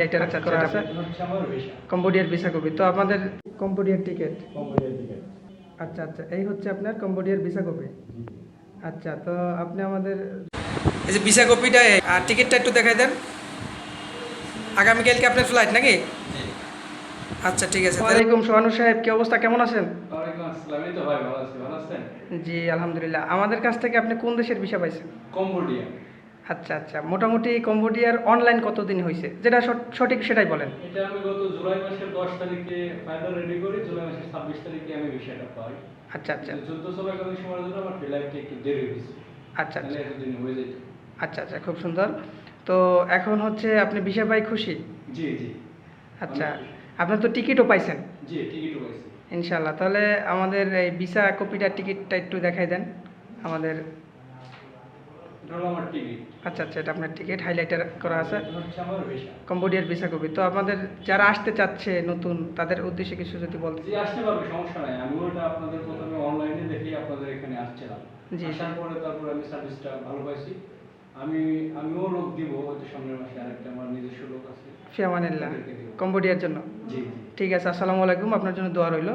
Letter করা আছে। কম্বোডিয়ার ভিসা কপি তো আমাদের কম্বোডিয়ার টিকিট। আচ্ছা আচ্ছা। এই হচ্ছে আপনার কম্বোডিয়ার ভিসা কপি আচ্ছা তো আপনি আমাদের এই যে ভিসা কপিটা আর টিকিটটা একটু দেখাই দেন। আগামীকালকে আপনার ফ্লাইট নাকি? আচ্ছা ঠিক আছে। ওয়ালাইকুম সোহানু সাহেব কি অবস্থা? কেমন আছেন? ওয়ালাইকুম আসসালাম। এই তো ভাই ভালো আছি। ভালো আছেন? জি আলহামদুলিল্লাহ। আমাদের কাছ থেকে আপনি কোন দেশের ভিসা পাইছেন? কম্বোডিয়া। আচ্ছা আচ্ছা। মোটামুটি কম্বোডিয়ার অনলাইন কতদিন হয়েছে যেটা সঠ- সঠিক সেটাই বলেন। এটা আমি গত জুলাই মাসের দশ তারিখে ফাইনাল রেডি করি জুলাই মাসের ছাব্বিশ তারিখে আমি ভিসাটা পাই। আচ্ছা আচ্ছা। যুদ্ধ চলাকালীন সময়ের জন্য আমার ফ্লাইটটা একটু দেরি হয়েছে আচ্ছা আচ্ছা। এতদিন হয়ে যেত আচ্ছা আচ্ছা খুব সুন্দর। তো এখন হচ্ছে আপনি ভিসা পাই খুশি? জি জি। আচ্ছা। আপনার তো টিকিটও পাইছেন? জি টিকিটও পাইছি। ইনশাল্লাহ তাহলে আমাদের এই ভিসা কপিটার টিকিটটা একটু দেখাই দেন। আমাদের আচ্ছা আচ্ছা এটা আপনার টিকিট হাইলাইটার করা আছে। কম্বোডিয়ার ভিসা কপি। তো আমাদের যারা আসতে চাচ্ছে নতুন তাদের উদ্দেশ্যে কিছু যদি বলতে জি আসতে পারবে সমস্যা নাই। আমি ওটা আপনাদের প্রথমে অনলাইনে দেখে আপনাদের এখানে আসছিলাম। জি। আসার পরে তারপর আমি সার্ভিসটা ভালো পাইছি। আমি আমিও লোক দিব হয়তো সামনের মাসে আরেকটা আমার নিজস্ব লোক আছে। ফিয়ামানিল্লাহ কম্বোডিয়ার জন্য। জি ঠিক আছে আসসালামু আলাইকুম। আপনার জন্য দোয়া রইল।